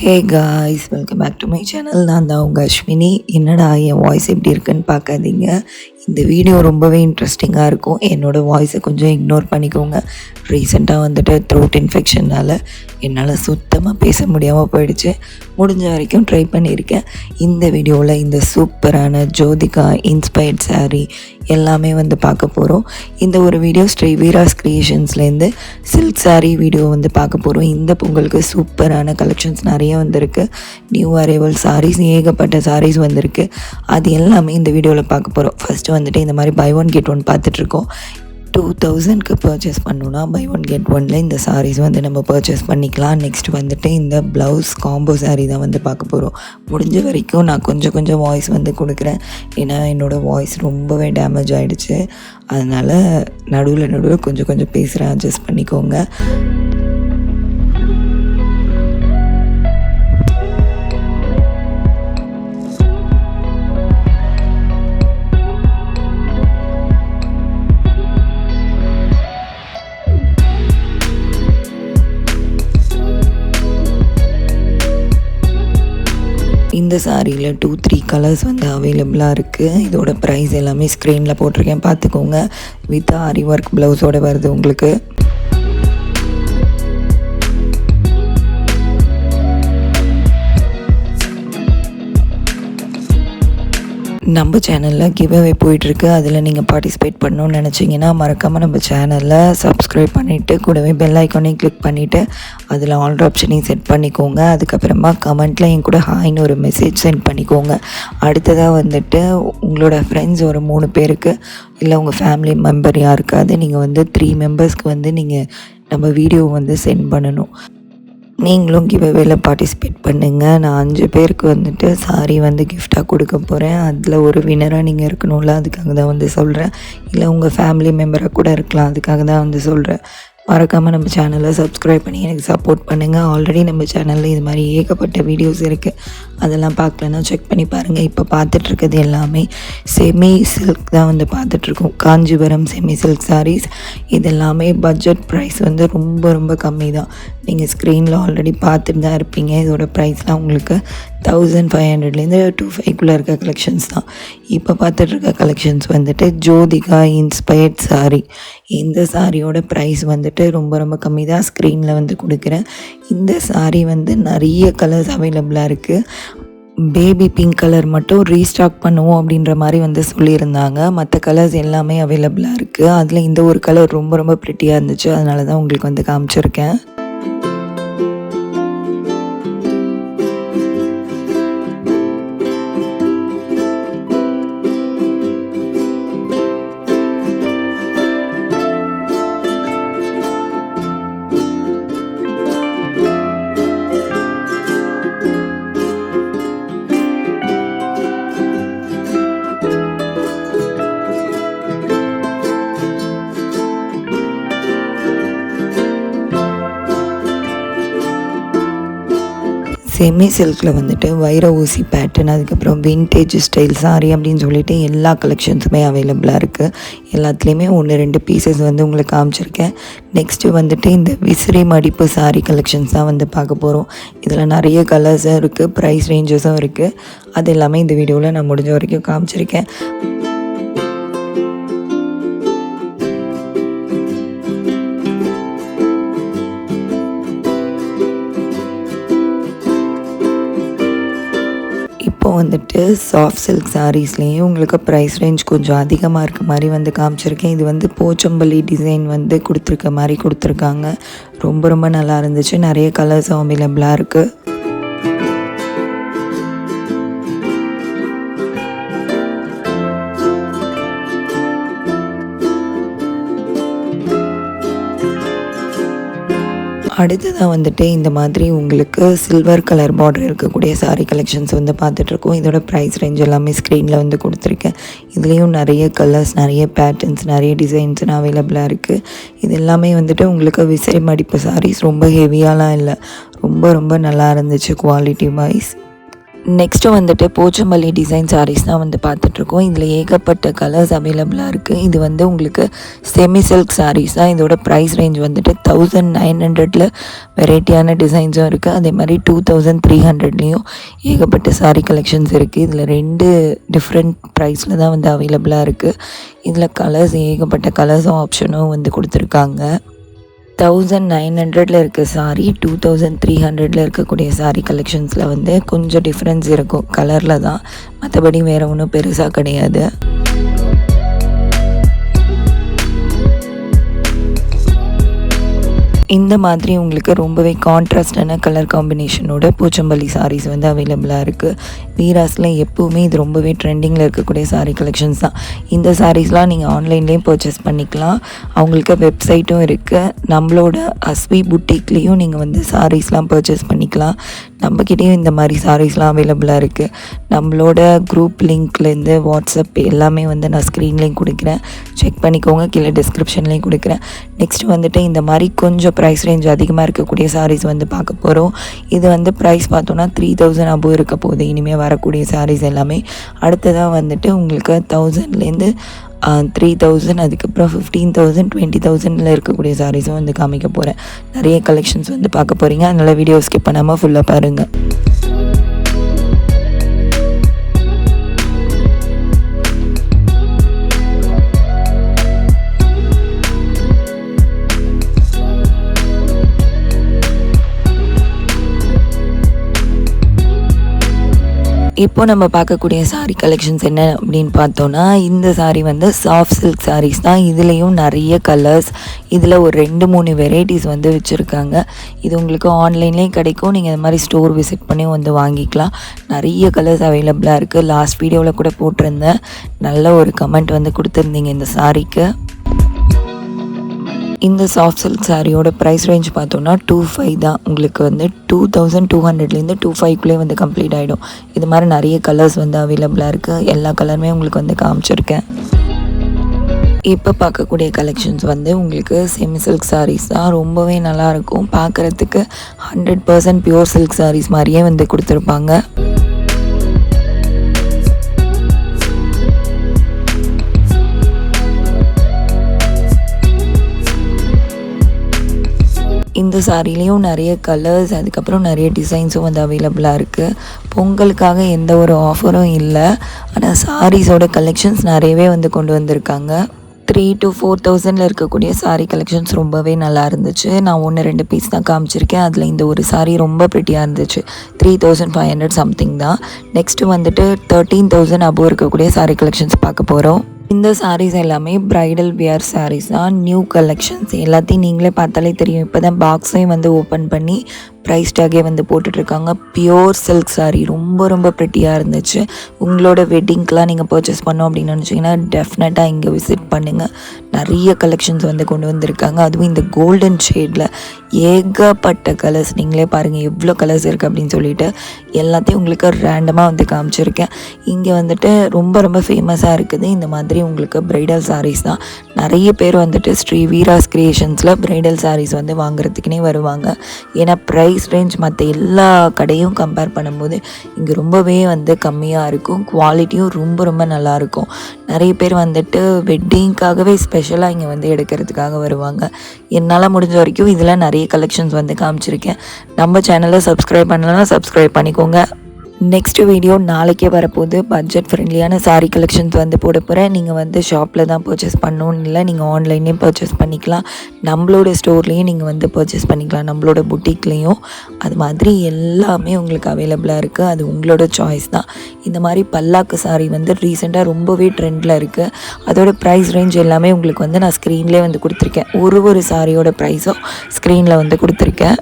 Hey guys welcome back to my channel நான் தான் உங்கள் அஸ்வினி. என்னடா என் வாய்ஸ் எப்படி இருக்குன்னு பார்க்காதீங்க. இந்த வீடியோ ரொம்பவே இன்ட்ரெஸ்டிங்காக இருக்கும். என்னோடய வாய்ஸை கொஞ்சம் இக்னோர் பண்ணிக்கோங்க. ரீசெண்டாக வந்துட்டு த்ரோட் இன்ஃபெக்ஷனால் என்னால் சுத்தமாக பேச முடியாமல் போயிடுச்சு. முடிஞ்ச வரைக்கும் ட்ரை பண்ணியிருக்கேன். இந்த வீடியோவில் இந்த சூப்பரான ஜோதிகா இன்ஸ்பயர்ட் சாரீ எல்லாமே வந்து பார்க்க போகிறோம் இந்த ஒரு வீடியோ ஸ்ரீ வீராஸ் கிரியேஷன்ஸ்லேருந்து சில்க் சாரீ வீடியோ வந்து பார்க்க போகிறோம் இந்த பொங்கலுக்கு சூப்பரான கலெக்ஷன்ஸ் நிறைய வந்திருக்கு. நியூ அரைவல் சாரீஸ் ஏகப்பட்ட சாரீஸ் வந்திருக்கு. அது எல்லாமே இந்த வீடியோவில் பார்க்க போகிறோம் ஃபஸ்ட்டு வந்துட்டு இந்த மாதிரி பை ஒன் கெட் ஒன் பார்த்துட்ருக்கோம் டூ தௌசண்ட்க்கு பர்ச்சேஸ் பண்ணோன்னா பை ஒன் கெட் ஒனில் இந்த சாரீஸ் வந்து நம்ம பர்ச்சேஸ் பண்ணிக்கலாம். நெக்ஸ்ட் வந்துட்டு இந்த ப்ளவுஸ் காம்போ சாரீ தான் வந்து பார்க்க போகிறோம் முடிஞ்ச வரைக்கும் நான் கொஞ்சம் கொஞ்சம் வாய்ஸ் வந்து கொடுக்குறேன். ஏன்னா என்னோடய வாய்ஸ் ரொம்பவே டேமேஜ் ஆகிடுச்சு அதனால் நடுவில் நடுவில் கொஞ்சம் கொஞ்சம் பேசுகிறேன் அட்ஜஸ்ட் பண்ணிக்கோங்க. இந்த சாரியில் டூ த்ரீ கலர்ஸ் வந்து அவைலபிளாக இருக்குது இதோட ப்ரைஸ் எல்லாமே ஸ்க்ரீனில் போட்டிருக்கேன். பார்த்துக்கோங்க. வித் ஆரி ஒர்க் ப்ளவுஸோடு வருது உங்களுக்கு. நம்ம சேனலில் கிவ் அவே போயிட்டுருக்கு. அதில் நீங்கள் பார்ட்டிசிபேட் பண்ணணும்னு நினச்சிங்கன்னா மறக்காமல் நம்ம சேனலில் சப்ஸ்கிரைப் பண்ணிவிட்டு கூடவே பெல் ஐக்கானையும் கிளிக் பண்ணிவிட்டு அதில் ஆல் ஆப்ஷனையும் செட் பண்ணிக்கோங்க. அதுக்கப்புறமா கமெண்ட்டில் என் கூட ஹாய்னு ஒரு மெசேஜ் சென்ட் பண்ணிக்கோங்க. அடுத்ததாக வந்துட்டு உங்களோட ஃப்ரெண்ட்ஸ் ஒரு மூணு பேருக்கு இல்லை உங்கள் ஃபேமிலி மெம்பர் யாருக்காவது நீங்கள் வந்து த்ரீ மெம்பர்ஸ்க்கு வந்து நீங்கள் நம்ம வீடியோ வந்து சென்ட் பண்ணணும். நீங்களும் கிவ்அவேல பார்ட்டிசிபேட் பண்ணுங்கள் நான் அஞ்சு பேருக்கு வந்துட்டு சாரி வந்து கிஃப்டாக கொடுக்க போகிறேன் அதில் ஒரு வினராக நீங்கள் இருக்கணும்ல அதுக்காக தான் வந்து சொல்கிறேன் இல்லை உங்கள் ஃபேமிலி மெம்பராக கூட இருக்கலாம் அதுக்காக தான் வந்து சொல்கிறேன் மறக்காமல் நம்ம சேனலை சப்ஸ்கிரைப் பண்ணி எனக்கு சப்போர்ட் பண்ணுங்கள் ஆல்ரெடி நம்ம சேனலில் இது மாதிரி ஏகப்பட்ட வீடியோஸ் இருக்குது அதெல்லாம் பார்க்கலன்னா செக் பண்ணி பாருங்கள் இப்போ பார்த்துட்ருக்கிறது எல்லாமே செமி சில்க் தான் வந்து பார்த்துட்ருக்கோம். காஞ்சிபுரம் செமி சில்க் சாரீஸ் இதெல்லாமே பட்ஜெட் ப்ரைஸ் வந்து ரொம்ப ரொம்ப கம்மி தான். நீங்கள் ஸ்க்ரீனில் ஆல்ரெடி பார்த்துட்டு தான் இருப்பீங்க. இதோட ப்ரைஸ்லாம் உங்களுக்கு தௌசண்ட் ஃபைவ் ஹண்ட்ரட்லேருந்து டூ ஃபைவ்குள்ளே இருக்க கலெக்ஷன்ஸ் தான். இப்போ பார்த்துட்ருக்க கலெக்ஷன்ஸ் வந்துட்டு ஜோதிகா இன்ஸ்பயர்ட் சாரி இந்த சாரியோட ப்ரைஸ் வந்துட்டு ரொம்ப ரொம்ப கம்மி தான். ஸ்க்ரீனில் வந்து கொடுக்குறேன். இந்த சாரீ வந்து நிறைய கலர்ஸ் அவைலபிளாக இருக்குது பேபி பிங்க் கலர் மட்டும் ரீஸ்டாக் பண்ணுவோம் அப்படின்ற மாதிரி வந்து சொல்லியிருந்தாங்க. மற்ற கலர்ஸ் எல்லாமே அவைலபிளாக இருக்குது அதில் இந்த ஒரு கலர் ரொம்ப ரொம்ப ப்ரிட்டியாக இருந்துச்சு. அதனால தான் உங்களுக்கு வந்து காமிச்சிருக்கேன். செமி சில்கில் வந்துட்டு வைர ஊசி பேட்டர்ன் அதுக்கப்புறம் வின்டேஜ் ஸ்டைல் சாரி அப்படின்னு சொல்லிட்டு எல்லா கலெக்ஷன்ஸுமே அவைலபிளாக இருக்குது எல்லாத்துலேயுமே ஒன்று ரெண்டு பீசஸ் வந்து உங்களுக்கு காமிச்சிருக்கேன். நெக்ஸ்ட்டு வந்துட்டு இந்த விசிறி மடிப்பு சாரி கலெக்ஷன்ஸ் தான் வந்து பார்க்க போகிறோம் இதில் நிறைய கலர்ஸும் இருக்குது ப்ரைஸ் ரேஞ்சஸும் இருக்குது அது எல்லாமே இந்த வீடியோவில் நான் முடிஞ்ச வரைக்கும் காமிச்சிருக்கேன். வந்துட்டு சாஃப்ட் சில்க் சாரீஸ்லேயும் உங்களுக்கு ப்ரைஸ் ரேஞ்ச் கொஞ்சம் அதிகமாக இருக்க மாதிரி வந்து காமிச்சிருக்கேன். இது வந்து போச்சம்பள்ளி டிசைன் வந்து கொடுத்துருக்க மாதிரி கொடுத்துருக்காங்க. ரொம்ப ரொம்ப நல்லா இருந்துச்சு. நிறைய கலர்ஸ் அவைலபிளாக இருக்குது அடுத்ததாக வந்துட்டு இந்த மாதிரி உங்களுக்கு சில்வர் கலர் பார்டர் இருக்கக்கூடிய சாரீ கலெக்ஷன்ஸ் வந்து பார்த்துட்ருக்கோம். இதோட ப்ரைஸ் ரேஞ்ச் எல்லாமே ஸ்க்ரீனில் வந்து கொடுத்துருக்கேன். இதுலேயும் நிறைய கலர்ஸ் நிறைய பேட்டர்ன்ஸ் நிறைய டிசைன்ஸ்னு அவைலபிளாக இருக்குது இது எல்லாமே வந்துட்டு உங்களுக்கு விசை மடிப்பு சாரீஸ் ரொம்ப ஹெவியாலாம் இல்லை. ரொம்ப ரொம்ப நல்லா இருந்துச்சு குவாலிட்டி வைஸ் நெக்ஸ்ட்டு வந்துட்டு போச்சம்பள்ளி டிசைன் சாரீஸ் தான் வந்து பார்த்துட்ருக்கோம். இதில் ஏகப்பட்ட கலர்ஸ் அவைலபிளாக இருக்குது இது வந்து உங்களுக்கு செமி சில்க் சாரீஸ் தான். இதோட ப்ரைஸ் ரேஞ்ச் வந்துட்டு தௌசண்ட் நைன் ஹண்ட்ரடில் வெரைட்டியான டிசைன்ஸும் இருக்குது அதே மாதிரி டூ தௌசண்ட் த்ரீ ஹண்ட்ரட்லேயும் ஏகப்பட்ட சாரீ கலெக்ஷன்ஸ் இருக்குது இதில் ரெண்டு டிஃப்ரெண்ட் ப்ரைஸில் தான் வந்து அவைலபிளாக இருக்குது இதில் கலர்ஸ் ஏகப்பட்ட கலர்ஸும் ஆப்ஷனும் வந்து கொடுத்துருக்காங்க. தௌசண்ட் நைன் ஹண்ட்ரடில் இருக்க சாரீ டூ தௌசண்ட் த்ரீ ஹண்ட்ரடில் இருக்கக்கூடிய சாரீ கலெக்ஷன்ஸில் வந்து கொஞ்சம் டிஃப்ரென்ஸ் இருக்கும். கலரில் தான். மற்றபடி வேறு ஒன்றும் பெருசாக கிடையாது. இந்த மாதிரி உங்களுக்கு ரொம்பவே கான்ட்ராஸ்டான கலர் காம்பினேஷனோட பூச்சம்பள்ளி சாரீஸ் வந்து அவைலபிளாக இருக்குது வீராஸில் எப்போவுமே இது ரொம்பவே ட்ரெண்டிங்கில் இருக்கக்கூடிய சாரீ கலெக்ஷன்ஸ் தான். இந்த சாரீஸ்லாம் நீங்கள் ஆன்லைன்லேயும் பர்ச்சேஸ் பண்ணிக்கலாம். அவங்களுக்கு வெப்சைட்டும் இருக்குது நம்மளோட அஸ்வி புட்டிக்லேயும் நீங்கள் வந்து சாரீஸ்லாம் பர்ச்சேஸ் பண்ணிக்கலாம். நம்மக்கிட்டேயும் இந்த மாதிரி சாரீஸ்லாம் அவைலபிளாக இருக்குது நம்மளோட குரூப் லிங்க்லேருந்து வாட்ஸ்அப் எல்லாமே வந்து நான் ஸ்க்ரீன்லேயும் கொடுக்குறேன். செக் பண்ணிக்கோங்க. கீழே டிஸ்கிரிப்ஷன்லேயும் கொடுக்குறேன். நெக்ஸ்ட் வந்துட்டு இந்த மாதிரி கொஞ்சம் ப்ரைஸ் ரேஞ்ச் அதிகமாக இருக்கக்கூடிய சாரீஸ் வந்து பார்க்க போகிறோம் இது வந்து ப்ரைஸ் பார்த்தோன்னா த்ரீ தௌசண்ட் அபோ இருக்க போகுது. இனிமேல் வரக்கூடிய சாரீஸ் எல்லாமே. அடுத்ததாக வந்துட்டு உங்களுக்கு தௌசண்ட்லேருந்து த்ரீ தௌசண்ட் அதுக்கப்புறம் ஃபிஃப்டீன் தௌசண்ட் டுவெண்ட்டி தௌசண்டில் இருக்கக்கூடிய சாரீஸும் வந்து காமிக்க போகிறேன் நிறைய கலெக்ஷன்ஸ் வந்து பார்க்க போகிறீங்க அதனால் வீடியோ ஸ்கிப் பண்ணாமல் ஃபுல்லாக பாருங்கள் இப்போ நம்ம பார்க்கக்கூடிய சாரீ கலெக்ஷன்ஸ் என்ன அப்படின்னு பார்த்தோன்னா இந்த சாரீ வந்து சாஃப்ட் சில்க் சாரீஸ் தான். இதுலேயும் நிறைய கலர்ஸ் இதில் ஒரு ரெண்டு மூணு வெரைட்டிஸ் வந்து வச்சுருக்காங்க. இது உங்களுக்கு ஆன்லைன்லேயும் கிடைக்கும். நீங்கள் இந்த மாதிரி ஸ்டோர் விசிட் பண்ணி வந்து வாங்கிக்கலாம். நிறைய கலர்ஸ் அவைலபிளாக இருக்குது லாஸ்ட் வீடியோவில் கூட போட்டிருந்தேன். நல்ல ஒரு கமெண்ட் வந்து கொடுத்துருந்தீங்க இந்த சாரீக்கு இந்த சாஃப்ட் சில்க் சாரியோட ப்ரைஸ் ரேஞ்ச் பார்த்தோன்னா டூ ஃபைவ் தான். உங்களுக்கு வந்து டூ தௌசண்ட் டூ ஹண்ட்ரட்லேருந்து டூ ஃபைவ்க்குள்ளே வந்து கம்ப்ளீட் ஆகிடும் இது மாதிரி நிறைய கலர்ஸ் வந்து அவைலபிளாக இருக்குது எல்லா கலருமே உங்களுக்கு வந்து காமிச்சிருக்கேன். இப்போ பார்க்கக்கூடிய கலெக்ஷன்ஸ் வந்து உங்களுக்கு செமி சில்க் சாரீஸ் தான். ரொம்பவே நல்லாயிருக்கும் பார்க்குறதுக்கு hundred percent pure silk saris மாதிரியே வந்து கொடுத்துருப்பாங்க. இந்த சாரிலையும் நிறைய கலர்ஸ் அதுக்கப்புறம் நிறைய டிசைன்ஸும் வந்து அவைலபிளாக இருக்குது பொங்கலுக்காக எந்த ஒரு ஆஃபரும் இல்லை. ஆனால் சாரீஸோட கலெக்ஷன்ஸ் நிறையவே வந்து கொண்டு வந்திருக்காங்க. த்ரீ டு ஃபோர் தௌசண்டில் இருக்கக்கூடிய சாரீ கலெக்ஷன்ஸ் ரொம்பவே நல்லா இருந்துச்சு. நான் ஒன்று ரெண்டு பீஸ் தான் காமிச்சிருக்கேன். அதில் இந்த ஒரு சாரீ ரொம்ப ப்ரிட்டியாக இருந்துச்சு. Three thousand five hundred something தான். நெக்ஸ்ட்டு வந்துட்டு தேர்ட்டீன் தௌசண்ட் அபோவ் இருக்கக்கூடிய சாரீ கலெக்ஷன்ஸ் பார்க்க போகிறோம் இந்த சாரீஸ் எல்லாமே ப்ரைடல் வியர் சாரீஸ் தான். நியூ கலெக்ஷன்ஸ் எல்லாத்தையும் நீங்களே பார்த்தாலே தெரியும். இப்போ தான் பாக்ஸையும் வந்து ஓப்பன் பண்ணி ப்ரைஸ் டேகே வந்து போட்டுட்ருக்காங்க. பியோர் சில்க் சாரீ ரொம்ப ரொம்ப ப்ரிட்டியாக இருந்துச்சு. உங்களோட வெட்டிங்க்கெலாம் நீங்கள் பர்ச்சேஸ் பண்ணோம் அப்படின்னு நினச்சிங்கன்னா டெஃபினட்டாக இங்கே விசிட் பண்ணுங்கள் நிறைய கலெக்ஷன்ஸ் வந்து கொண்டு வந்திருக்காங்க. அதுவும் இந்த கோல்டன் ஷேடில் ஏகப்பட்ட கலர்ஸ் நீங்களே பாருங்கள் எவ்வளோ கலர்ஸ் இருக்குது அப்படின்னு சொல்லிட்டு எல்லாத்தையும் உங்களுக்கு ரேண்டமாக வந்து காமிச்சிருக்கேன். இங்கே வந்துட்டு ரொம்ப ரொம்ப ஃபேமஸாக இருக்குது. இந்த மாதிரி உங்களுக்கு ப்ரைடல் சாரீஸ் தான். நிறைய பேர் வந்துட்டு ஸ்ரீ வீராஸ் கிரியேஷன்ஸில் ப்ரைடல் சாரீஸ் வந்து வாங்குறதுக்குனே வருவாங்க. ஏன்னா ப்ரைஸ் ரேஞ்ச் மற்ற எல்லா கடையும் கம்பேர் பண்ணும்போது இங்கே ரொம்பவே வந்து கம்மியாக இருக்கும். குவாலிட்டியும் ரொம்ப ரொம்ப நல்லாயிருக்கும் நிறைய பேர் வந்துட்டு வெட்டிங்க்காகவே ஸ்பெஷலாக இங்கே வந்து எடுக்கிறதுக்காக வருவாங்க. என்னால் முடிஞ்ச வரைக்கும் இதில் நிறைய கலெக்ஷன்ஸ் வந்து காமிச்சிருக்கேன். நம்ம சேனலை சப்ஸ்கிரைப் பண்ணலன்னா சப்ஸ்கிரைப் பண்ணிக்கோங்க. நெக்ஸ்ட் வீடியோ நாளைக்கே வரப்போகுது. பட்ஜெட் ஃப்ரெண்ட்லியான சாரீ கலெக்ஷன்ஸ் வந்து போட போகிறேன் நீங்கள் வந்து ஷாப்பில் தான் பர்ச்சேஸ் பண்ணணும்னு இல்லை நீங்கள் ஆன்லைன்லேயும் பர்ச்சேஸ் பண்ணிக்கலாம். நம்மளோட ஸ்டோர்லேயும் நீங்கள் வந்து பர்ச்சேஸ் பண்ணிக்கலாம். நம்மளோட புட்டிக்லேயும் அது மாதிரி எல்லாமே உங்களுக்கு அவைலபிளாக இருக்குது அது உங்களோட சாய்ஸ் தான். இந்த மாதிரி பல்லாக்கு சாரீ வந்து ரீசெண்டாக ரொம்பவே ட்ரெண்டில் இருக்குது அதோட ப்ரைஸ் ரேஞ்ச் எல்லாமே உங்களுக்கு வந்து நான் ஸ்க்ரீன்லேயே வந்து கொடுத்துருக்கேன். ஒரு ஒரு சாரியோட ப்ரைஸும் ஸ்க்ரீனில் வந்து கொடுத்துருக்கேன்.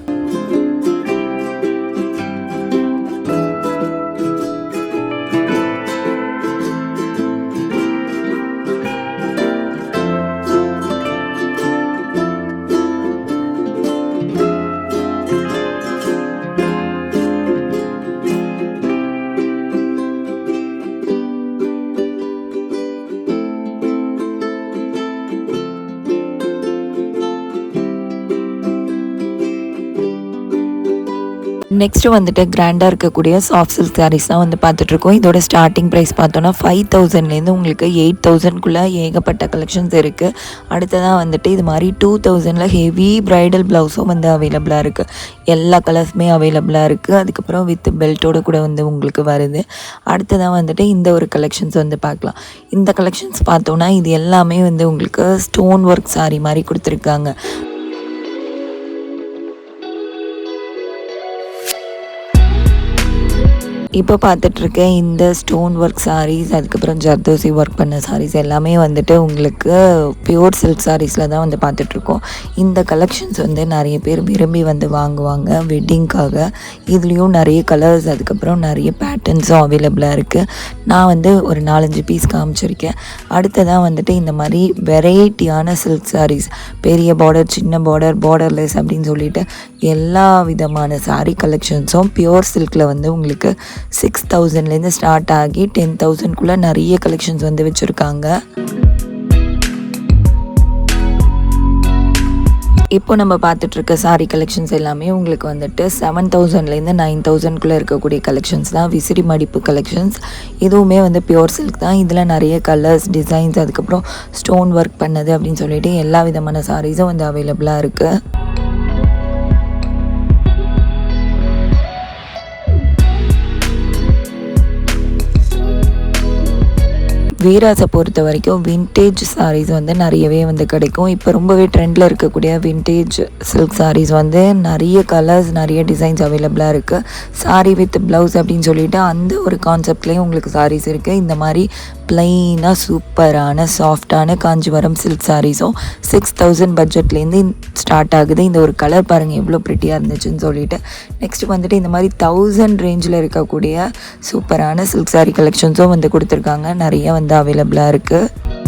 நெக்ஸ்ட்டு வந்துட்டு கிராண்டாக இருக்கக்கூடிய சாஃப்ட் சில்க் சாரீஸ் தான் வந்து பார்த்துட்ருக்கோம். இதோட ஸ்டார்டிங் ப்ரைஸ் பார்த்தோன்னா ஃபைவ் தௌசண்ட்லேருந்து உங்களுக்கு எயிட் தௌசண்ட்குள்ளே ஏகப்பட்ட கலெக்ஷன்ஸ் இருக்குது அடுத்ததாக வந்துட்டு இது மாதிரி டூ தௌசண்டில் ஹெவி ப்ரைடல் ப்ளவுஸும் வந்து அவைலபிளாக இருக்குது எல்லா கலர்ஸுமே அவைலபிளாக இருக்குது அதுக்கப்புறம் வித் பெல்ட்டோட கூட வந்து உங்களுக்கு வருது. அடுத்ததாக வந்துட்டு இந்த ஒரு கலெக்ஷன்ஸ் வந்து பார்க்கலாம். இந்த கலெக்ஷன்ஸ் பார்த்தோன்னா இது எல்லாமே வந்து உங்களுக்கு ஸ்டோன் ஒர்க் சாரீ மாதிரி கொடுத்துருக்காங்க. இப்போ பார்த்துட்ருக்கேன் இந்த ஸ்டோன் ஒர்க் சாரீஸ் அதுக்கப்புறம் ஜர்தோசி ஒர்க் பண்ண சாரீஸ் எல்லாமே வந்துட்டு உங்களுக்கு பியூர் சில்க் சாரீஸில் தான் வந்து பார்த்துட்ருக்கோம். இந்த கலெக்ஷன்ஸ் வந்து நிறைய பேர் விரும்பி வந்து வாங்குவாங்க. வெட்டிங்க்காக இதுலேயும் நிறைய கலர்ஸ் அதுக்கப்புறம் நிறைய பேட்டர்ன்ஸும் அவைலபிளாக இருக்குது நான் வந்து ஒரு நாலஞ்சு பீஸ் காமிச்சிருக்கேன். அடுத்ததாக வந்துட்டு இந்த மாதிரி வெரைட்டியான சில்க் சாரீஸ் பெரிய பார்டர் சின்ன பார்டர் பார்டர்லெஸ் அப்படின்னு சொல்லிட்டு எல்லா விதமான சாரீ கலெக்ஷன்ஸும் பியோர் சில்கில் வந்து உங்களுக்கு சிக்ஸ் தௌசண்ட்லேருந்து ஸ்டார்ட் ஆகி டென் தௌசண்ட்குள்ளே நிறைய கலெக்ஷன்ஸ் வந்து வச்சுருக்காங்க. இப்போ நம்ம பார்த்துட்ருக்க சாரீ கலெக்ஷன்ஸ் எல்லாமே உங்களுக்கு வந்துட்டு செவன் தௌசண்ட்லேருந்து நைன் தௌசண்ட்குள்ளே இருக்கக்கூடிய கலெக்ஷன்ஸ் தான் விசிறி மடிப்பு கலெக்ஷன்ஸ் இதுவுமே வந்து பியோர் சில்க் தான். இதில் நிறைய கலர்ஸ் டிசைன்ஸ் அதுக்கப்புறம் ஸ்டோன் ஒர்க் பண்ணது அப்படின்னு சொல்லிட்டு எல்லா விதமான சாரீஸும் வந்து அவைலபிளாக இருக்குது வீராஸை பொறுத்த வரைக்கும் வின்டேஜ் சாரீஸ் வந்து நிறையவே வந்து கிடைக்கும். இப்போ ரொம்பவே ட்ரெண்டில் இருக்கக்கூடிய வின்டேஜ் சில்க் சாரீஸ் வந்து நிறைய கலர்ஸ் நிறைய டிசைன்ஸ் அவைலபிளாக இருக்குது சாரீ வித் ப்ளவுஸ் அப்படின்னு சொல்லிட்டு அந்த ஒரு கான்செப்ட்லேயும் உங்களுக்கு சாரீஸ் இருக்குது இந்த மாதிரி ப்ளைனாக சூப்பரான சாஃப்டான காஞ்சிபுரம் சில்க் சாரீஸும் சிக்ஸ் தௌசண்ட் பட்ஜெட்லேருந்து ஸ்டார்ட் ஆகுது. இந்த ஒரு கலர் பாருங்கள் எவ்வளோ ப்ரிட்டியாக இருந்துச்சுன்னு சொல்லிட்டு. நெக்ஸ்ட் வந்துட்டு இந்த மாதிரி தௌசண்ட் ரேஞ்சில் இருக்கக்கூடிய சூப்பரான சில்க் சாரீ கலெக்ஷன்ஸும் வந்து கொடுத்துருக்காங்க. நிறைய வந்து அவைலபிளாக இருக்குது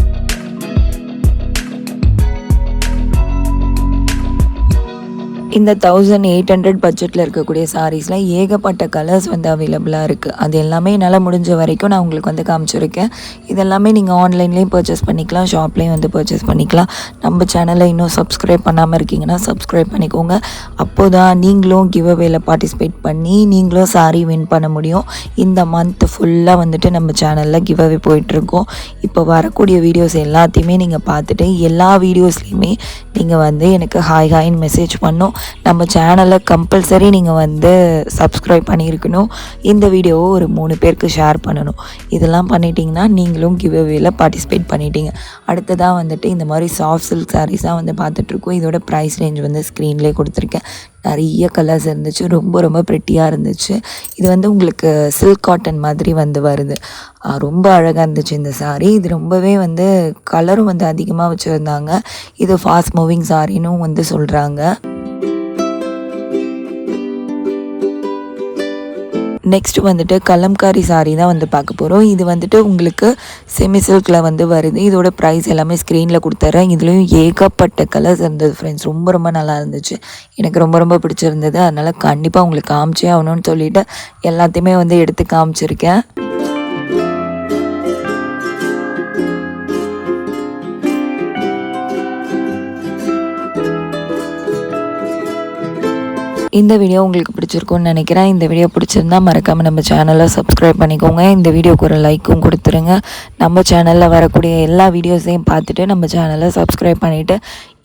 இந்த தௌசண்ட் எயிட் ஹண்ட்ரட் பட்ஜெட்டில் இருக்கக்கூடிய சாரீஸில் ஏகப்பட்ட கலர்ஸ் வந்து அவைலபிளாக இருக்குது அது எல்லாமே என்னால் முடிஞ்ச வரைக்கும் நான் உங்களுக்கு வந்து காமிச்சிருக்கேன். இதெல்லாமே நீங்கள் ஆன்லைன்லேயும் பர்ச்சேஸ் பண்ணிக்கலாம் ஷாப்லேயும் வந்து பர்ச்சேஸ் பண்ணிக்கலாம். நம்ம சேனலை இன்னும் சப்ஸ்கிரைப் பண்ணாமல் இருக்கீங்கன்னா சப்ஸ்கிரைப் பண்ணிக்கோங்க. அப்போ தான் நீங்களும் கிவ் அவேல பார்ட்டிசிபேட் பண்ணி நீங்களும் சாரீ வின் பண்ண முடியும். இந்த மந்த் ஃபுல்லாக வந்துட்டு நம்ம சேனலில் கிவ் அவே போயிட்டுருக்கோம். இப்போ வரக்கூடிய வீடியோஸ் எல்லாத்தையுமே நீங்கள் பார்த்துட்டு எல்லா வீடியோஸ்லேயுமே நீங்கள் வந்து எனக்கு ஹாய் ஹாய்னு மெசேஜ் பண்ணும். நம்ம சேனலை கம்பல்சரி நீங்கள் வந்து சப்ஸ்கிரைப் பண்ணியிருக்கணும். இந்த வீடியோவை ஒரு மூணு பேருக்கு ஷேர் பண்ணணும். இதெல்லாம் பண்ணிட்டீங்கன்னா நீங்களும் கிவ் அவேல பார்ட்டிசிபேட் பண்ணிட்டீங்க. அடுத்ததாக வந்துட்டு இந்த மாதிரி சாஃப்ட் சில்க் சாரீஸாக வந்து பார்த்துட்ருக்கோம் இதோட ப்ரைஸ் ரேஞ்ச் வந்து ஸ்க்ரீன்லேயே கொடுத்துருக்கேன். நிறைய கலர்ஸ் இருந்துச்சு. ரொம்ப ரொம்ப ப்ரெட்டியாக இருந்துச்சு. இது வந்து உங்களுக்கு சில்க் காட்டன் மாதிரி வந்து வருது. ரொம்ப அழகாக இருந்துச்சு இந்த சாரீ இது ரொம்பவே வந்து கலரும் வந்து அதிகமாக வச்சுருந்தாங்க. இது ஃபாஸ்ட் மூவிங் சாரின்னு வந்து சொல்கிறாங்க நெக்ஸ்ட் வந்துட்டு கலம்காரி சாரி தான் வந்து பார்க்க போகிறோம் இது வந்துட்டு உங்களுக்கு செமி சில்கில் வந்து வருது. இதோட ப்ரைஸ் எல்லாமே ஸ்க்ரீனில் கொடுத்துட்றேன் இதுலேயும் ஏகப்பட்ட கலர்ஸ் இருந்தது ஃப்ரெண்ட்ஸ் ரொம்ப ரொம்ப நல்லா இருந்துச்சு. எனக்கு ரொம்ப ரொம்ப பிடிச்சிருந்தது. அதனால் கண்டிப்பாக உங்களுக்கு காமிச்சே ஆகணும்னு சொல்லிவிட்டு எல்லாத்தையுமே வந்து எடுத்து காமிச்சிருக்கேன். இந்த வீடியோ உங்களுக்கு பிடிச்சிருக்கும்னு நினைக்கிறேன். இந்த வீடியோ பிடிச்சிருந்தா மறக்காமல் நம்ம சேனலை சப்ஸ்கிரைப் பண்ணிக்கோங்க. இந்த வீடியோக்கு ஒரு லைக்கும் கொடுத்துருங்க. நம்ம சேனலில் வரக்கூடிய எல்லா வீடியோஸையும் பார்த்துட்டு நம்ம சேனலை சப்ஸ்கிரைப் பண்ணிவிட்டு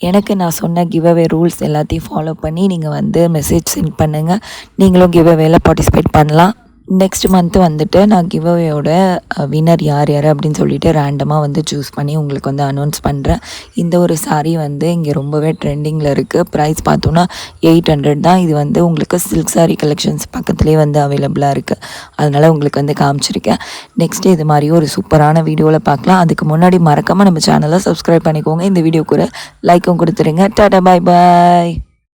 எனக்கு நான் சொன்ன கிவ் அவே ரூல்ஸ் எல்லாத்தையும் ஃபாலோ பண்ணி நீங்கள் வந்து மெசேஜ் சென்ட் பண்ணுங்கள் நீங்களும் கிவ் அவேல பார்ட்டிசிபேட் பண்ணலாம். நெக்ஸ்ட் மந்த்து வந்துட்டு நான் கிவ்அவேயோட வின்னர் யார் யார் அப்படின்னு சொல்லிட்டு ரேண்டமாக வந்து சூஸ் பண்ணி உங்களுக்கு வந்து அனௌன்ஸ் பண்ணுறேன் இந்த ஒரு சாரீ வந்து இங்கே ரொம்பவே ட்ரெண்டிங்கில் இருக்குது ப்ரைஸ் பார்த்தோன்னா எயிட் ஹண்ட்ரட் தான். இது வந்து உங்களுக்கு சில்க் சாரீ கலெக்ஷன்ஸ் பக்கத்துலேயே வந்து அவைலபிளாக இருக்குது அதனால் உங்களுக்கு வந்து காமிச்சிருக்கேன். நெக்ஸ்ட்டு இது மாதிரி ஒரு சூப்பரான வீடியோவில் பார்க்கலாம். அதுக்கு முன்னாடி மறக்காமல் நம்ம சேனலை சப்ஸ்கிரைப் பண்ணிக்கோங்க. இந்த வீடியோ கூட லைக்கும் கொடுத்துருங்க. டாடா பாய் பாய்